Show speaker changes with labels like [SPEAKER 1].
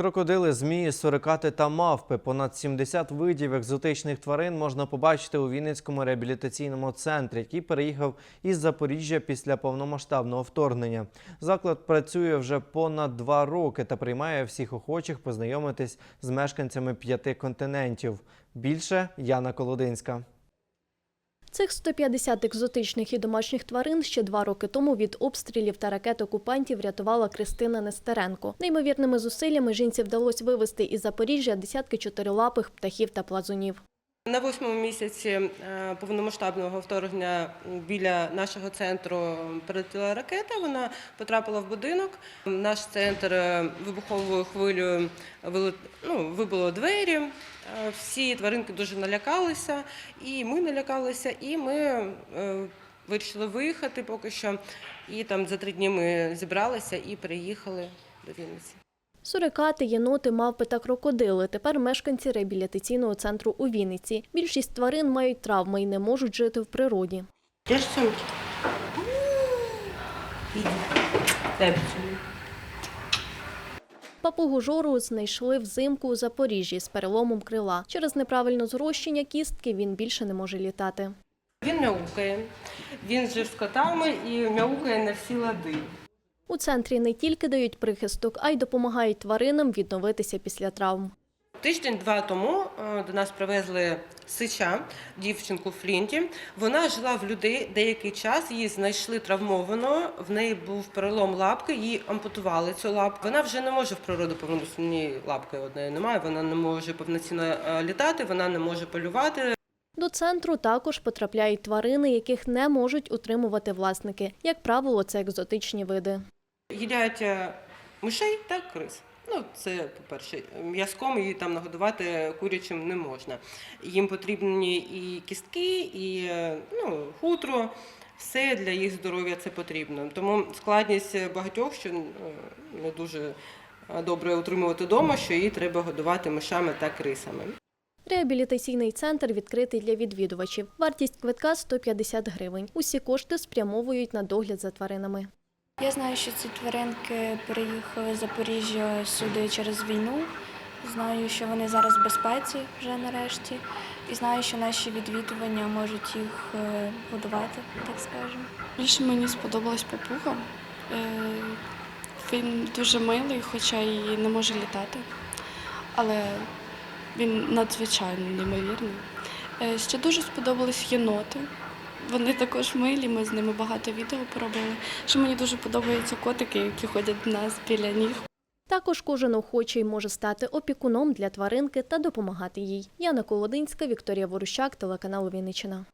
[SPEAKER 1] Крокодили, змії, сурикати та мавпи. Понад 70 видів екзотичних тварин можна побачити у Вінницькому реабілітаційному центрі, який переїхав із Запоріжжя після повномасштабного вторгнення. Заклад працює вже понад два роки та приймає всіх охочих познайомитись з мешканцями п'яти континентів. Більше Яна Колодинська.
[SPEAKER 2] Цих 150 екзотичних і домашніх тварин ще два роки тому від обстрілів та ракет окупантів врятувала Кристина Нестеренко. Неймовірними зусиллями жінці вдалося вивезти із Запоріжжя десятки чотирилапих птахів та плазунів.
[SPEAKER 3] На восьмому місяці е, повномасштабного вторгнення біля нашого центру прилетіла ракета. Вона потрапила в будинок. Наш центр е, вибуховою хвилею ну, вибило двері. Е, Всі тваринки дуже налякалися, і ми налякалися, і ми вирішили виїхати поки що. І там за три дні ми зібралися і приїхали до Вінниці.
[SPEAKER 2] Сурикати, єноти, мавпи та крокодили тепер мешканці реабілітаційного центру у Вінниці. Більшість тварин мають травми і не можуть жити в природі.
[SPEAKER 3] Де ж сумки?
[SPEAKER 2] Папугу Жору знайшли взимку у Запоріжжі з переломом крила. Через неправильне зрощення кістки він більше не може літати.
[SPEAKER 3] Він мяукає, він жив з котами і мяукає на всі лади.
[SPEAKER 2] У центрі не тільки дають прихисток, а й допомагають тваринам відновитися після травм.
[SPEAKER 3] Тиждень-два тому е, до нас привезли сича, дівчинку Флінті. Вона жила в людей деякий час, її знайшли травмовано, в неї був перелом лапки, їй ампутували цю лапку. Вона вже не може в природу повноцінні лапки одної немає, вона не може повноцінно е, літати, вона не може полювати.
[SPEAKER 2] До центру також потрапляють тварини, яких не можуть утримувати власники. Як правило, це екзотичні види.
[SPEAKER 3] Їдять е, мишей та криз. Ну, це по-перше, м'язком її там нагодувати курячим не можна. Їм потрібні і кістки, і е, ну, хутро. Все для їх здоров'я це потрібно. Тому складність багатьох, що е, не дуже добре утримувати вдома, що її треба годувати мишами та крисами.
[SPEAKER 2] Реабілітаційний центр відкритий для відвідувачів. Вартість квитка 150 гривень. Усі кошти спрямовують на догляд за тваринами.
[SPEAKER 4] Я знаю, що ці тваринки переїхали з Запоріжжя сюди через війну. Знаю, що вони зараз в безпеці вже нарешті. І знаю, що наші відвідування можуть їх е, годувати, так скажемо.
[SPEAKER 5] Більше мені сподобалась папуга. Е, Він дуже милий, хоча і не може літати, але він надзвичайно неймовірний. Е, Ще дуже сподобались єноти. Вони також милі, ми з ними багато відео поробили. Що мені дуже подобаються котики, які ходять в нас біля ніг.
[SPEAKER 2] Також кожен охочий може стати опікуном для тваринки та допомагати їй. Яна Колодинська, Вікторія Ворущак, телеканал Вінниччина.